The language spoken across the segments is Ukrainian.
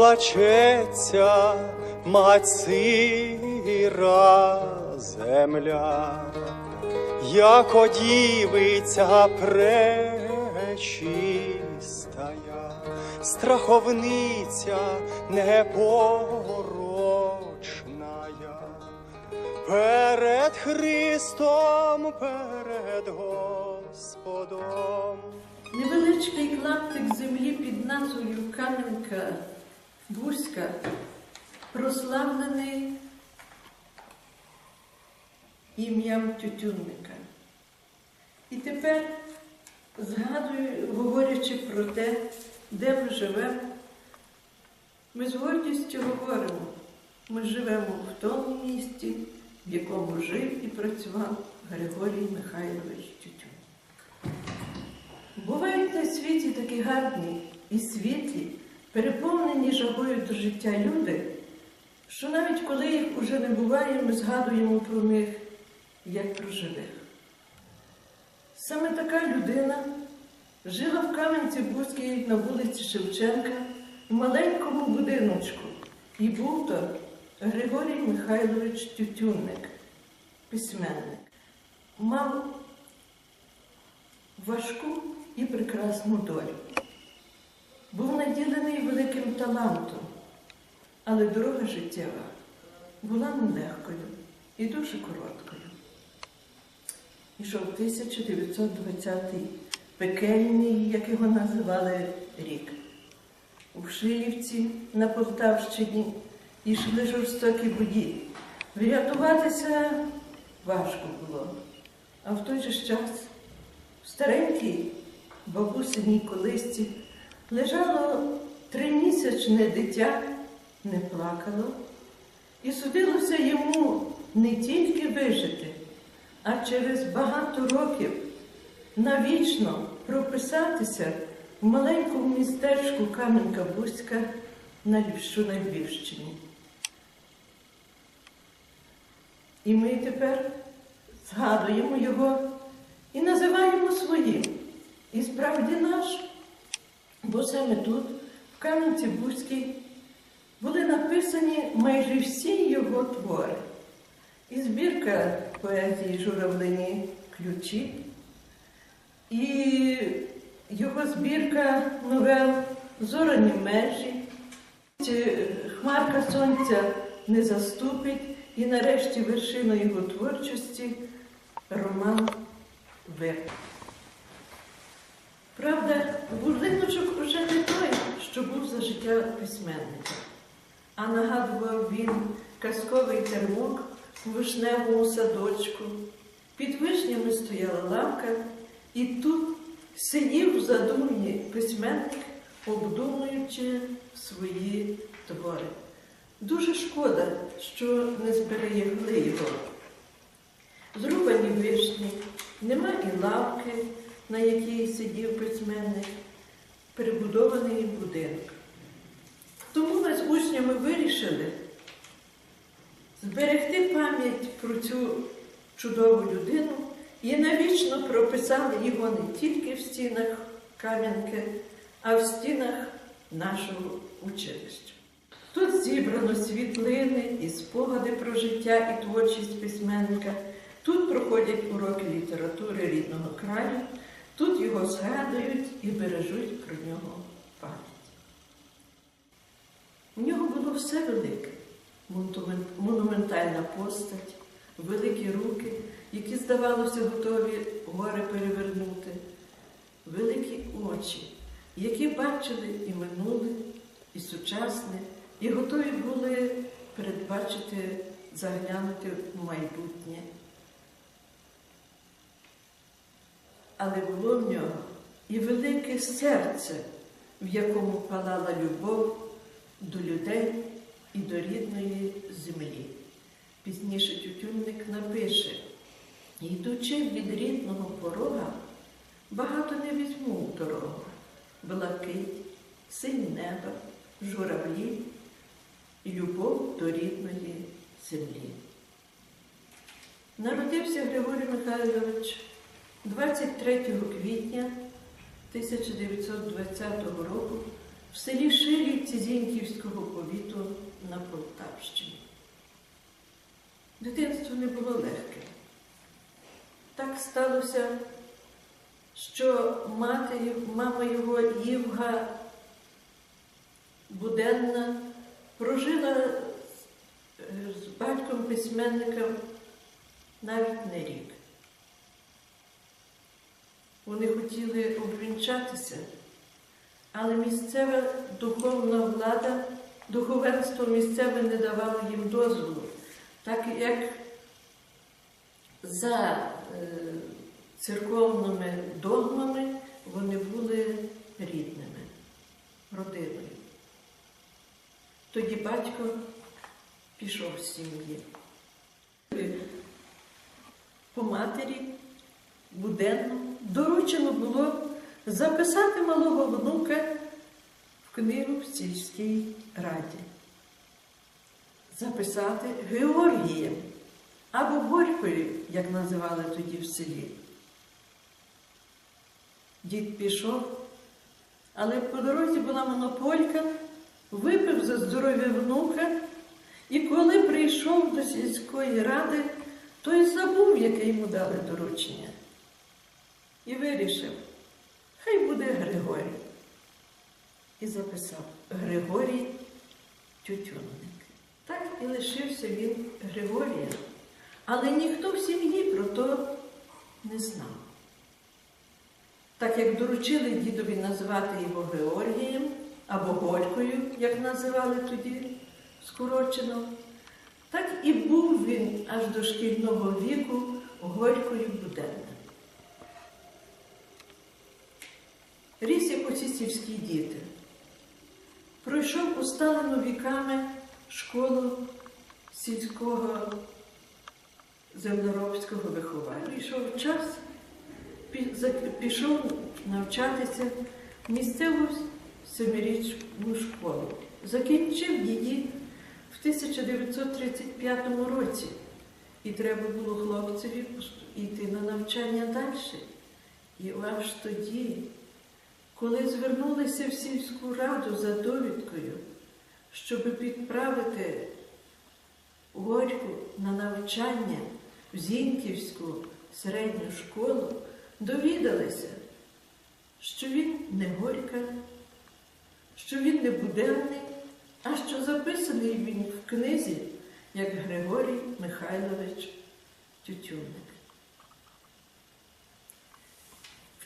розплачеться мать сира земля, як одівиця пречистая, страховниця непорочная, перед Христом, перед Господом. Невеличкий клаптик землі під назвою Кам'янка Бузька прославлений ім'ям Тютюнника. І тепер згадую, говорячи про те, де ми живемо, ми з гордістю говоримо, ми живемо в тому місті, в якому жив і працював Григорій Михайлович Тютюнник. Бувають на світі такі гарні і світлі, переповнені жагою до життя люди, що навіть коли їх уже не буває, ми згадуємо про них як про живих. Саме така людина жила в Кам'янці-Бузькій на вулиці Шевченка в маленькому будиночку. І був то Григорій Михайлович Тютюнник, письменник. Мав важку і прекрасну долю. Був наділений великим талантом, але дорога життєва була нелегкою і дуже короткою. Ішов 1920 пекельний, як його називали, рік. У Шилівці на Полтавщині йшли жорстокі бої. Врятуватися важко було. А в той же час старенькій бабусиній колисці лежало тримісячне дитя, не плакало, і судилося йому не тільки вижити, а через багато років навічно прописатися в маленькому містечку Кам'янка-Бузька на Львів- на Львівщині. І ми тепер згадуємо його і називаємо своїм. І справді наш, бо саме тут, в Кам'янці-Бузькій, були написані майже всі його твори. І збірка поезії журавлині ключі, і його збірка новел Зорані межі, Хмарка сонця не заступить, і нарешті вершина його творчості роман Вир. Правда, будиночок уже не той, що був за життя письменника, а нагадував він казковий термок у вишневому садочку. Під вишнями стояла лавка, і тут сидів в задумі письменник, обдумуючи свої твори. Дуже шкода, що не зберегли його. Зрубані вишні, нема і лавки, на якій сидів письменник, перебудований будинок. Тому ми з учнями вирішили зберегти пам'ять про цю чудову людину і навічно прописали його не тільки в стінах Кам'янки, а в стінах нашого училища. Тут зібрано світлини і спогади про життя і творчість письменника. Тут проходять уроки літератури рідного краю, тут його згадують і бережуть про нього пам'ять. У нього було все велике, монументальна постать, великі руки, які, здавалося, готові гори перевернути, великі очі, які бачили і минуле, і сучасне, і готові були передбачити, заглянути в майбутнє. Але було в нього і велике серце, в якому палала любов до людей і до рідної землі. Пізніше Тютюнник напише, йдучи від рідного порога, багато не візьму в дорогу. Блакить, синь неба, журавлі любов до рідної землі. Народився Григорій Михайлович 23 квітня 1920 року в селі Шилівці Зіньківського повіту на Полтавщині. Дитинство не було легке. Так сталося, що мати, мама його Євга Буденна прожила е, з батьком письменником навіть не рік. Вони хотіли обвінчатися, але місцева духовна влада, духовенство місцеве не давало їм дозволу, так як за е, церковними догмами вони були рідними, родиною. Тоді батько пішов з сім'ї. По матері буденно доручено було записати малого внука в книгу в сільській раді. Записати Георгієм або Горькою, як називали тоді в селі. Дід пішов, але по дорозі була монополька, випив за здоров'я внука, і коли прийшов до сільської ради, той забув, яке йому дали доручення. І вирішив, хай буде Григорій. І записав Григорій Тютюнник. Так і лишився він Григорієм. Але ніхто в сім'ї про то не знав. Так як доручили дідові назвати його Георгієм або Горькою, як називали тоді скорочено, так і був він аж до шкільного віку Горькою буденним. Сільські діти. Пройшов усталену віками школу сільського землеробського виховання. Прийшов час, пішов навчатися в місцеву семирічну школу. Закінчив її в 1935 році. І треба було хлопцеві йти на навчання далі. І аж тоді, коли звернулися в сільську раду за довідкою, щоб підправити Горьку на навчання в Зіньківську середню школу, довідалися, що він не Горька, що він не буденний, а що записаний він в книзі як Григорій Михайлович Тютюнник.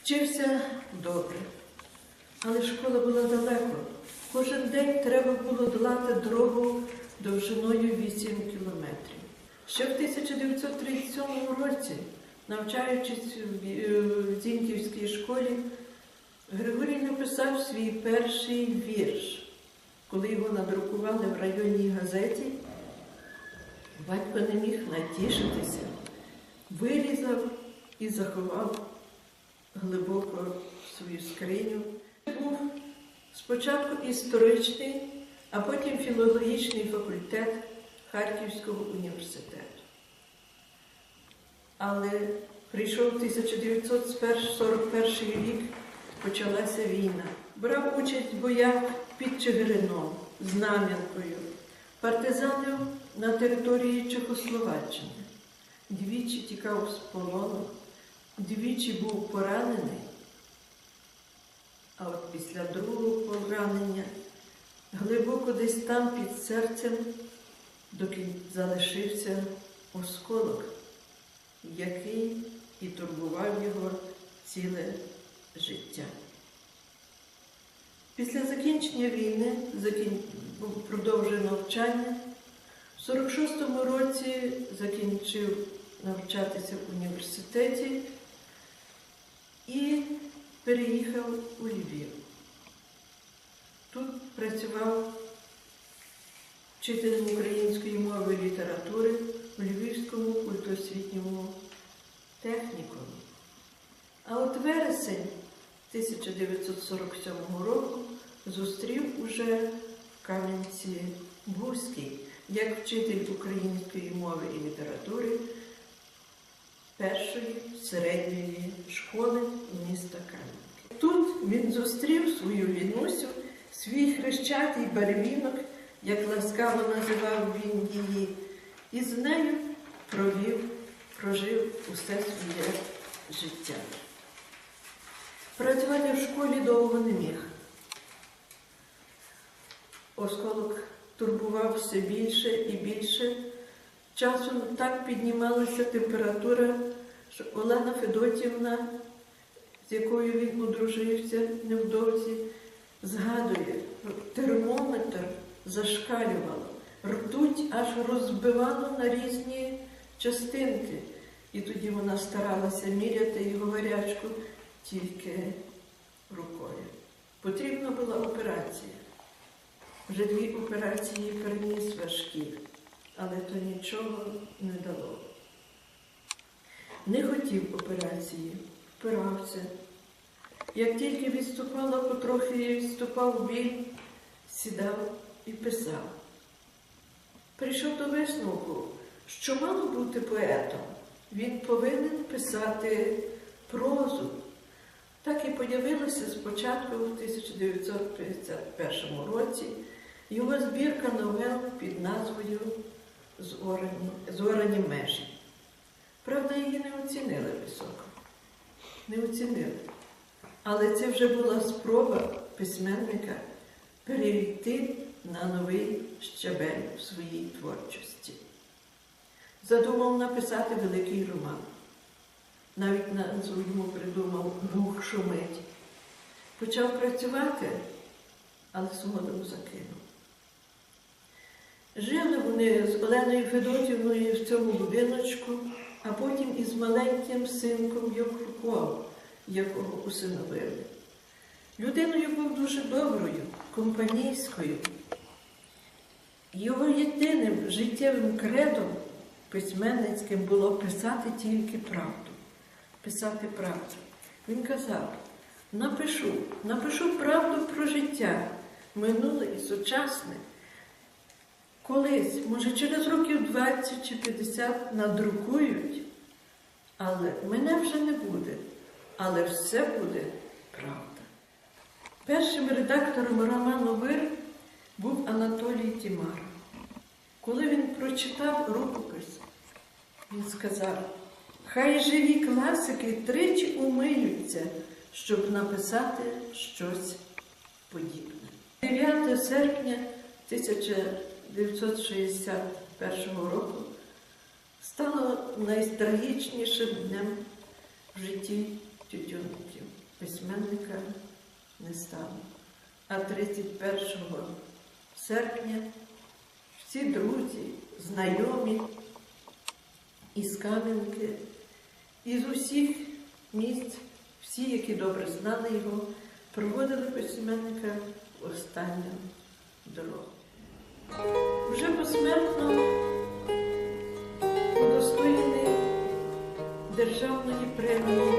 Вчився добре, але школа була далеко. Кожен день треба було долати дорогу довжиною 8 кілометрів. Ще в 1937 році, навчаючись в в Зіньківській школі, Григорій написав свій перший вірш. Коли його надрукували в районній газеті, батько не міг натішитися, вирізав і заховав глибоко в свою скриню. Був спочатку історичний, а потім філологічний факультет Харківського університету. Але прийшов 1941 рік, почалася війна. Брав участь в боях під Чигирином, Знам'янкою, партизанів на території Чехословаччини. Двічі тікав з полону, двічі був поранений. А от після другого поранення глибоко десь там під серцем доки залишився осколок, який і турбував його ціле життя. Після закінчення війни закін... продовжив навчання. В 46-му році закінчив навчатися в університеті і переїхав у Львів. Тут працював вчителем української мови і літератури у Львівському культосвітньому технікумі. А от вересень 1947 року зустрів уже в Кам'янці Бузький як вчитель української мови і літератури першої середньої школи міста Кам'янки. Тут він зустрів свою Лінусю свій хрещатий барвінок, як ласкаво називав він її, і з нею провів, прожив усе своє життя. Працювати в школі довго не міг. Осколок турбував все більше і більше. Часом так піднімалася температура, що Олена Федотівна, з якою він одружився невдовзі, згадує, термометр зашкалювало, ртуть аж розбивало на різні частинки. І тоді вона старалася міряти його гарячку тільки рукою. Потрібна була операція. Вже дві операції переніс важкі, але то нічого не дало. Не хотів операції, впирався. Як тільки відступала потрохи, відступав біль, сідав і писав. Прийшов до висновку, що мало бути поетом. Він повинен писати прозу. Так і появилося спочатку в 1951 році його збірка новел під назвою Зорані, межі. Правда, її не оцінили високо. Не оцінили. Але це вже була спроба письменника перейти на новий щабель в своїй творчості. Задумав написати великий роман. Навіть назву йому придумав Бух шумить. Почав працювати, але згодом закинув. Жили вони з Оленою Федотівною в цьому будиночку, а потім із маленьким синком Йокруком, якого усиновили. Людиною був дуже доброю, компанійською. Його єдиним життєвим кредом письменницьким було писати тільки правду. Писати правду. Він казав: напишу, напишу правду про життя, минуле і сучасне. Колись, може, через років 20 чи 50 надрукують, але мене вже не буде. Але все буде правда. Першим редактором роману Вир був Анатолій Тімар. Коли він прочитав рукопис, він сказав, хай живі класики тричі умиються, щоб написати щось подібне. 9 серпня 1961 року стало найтрагічнішим днем в житті тютюнників. Письменника не стало. А 31 серпня всі друзі, знайомі із Кам'янки, із усіх місць, всі, які добре знали його, проводили письменника в останню дорогу. Вже посмертно удостоєний державної премії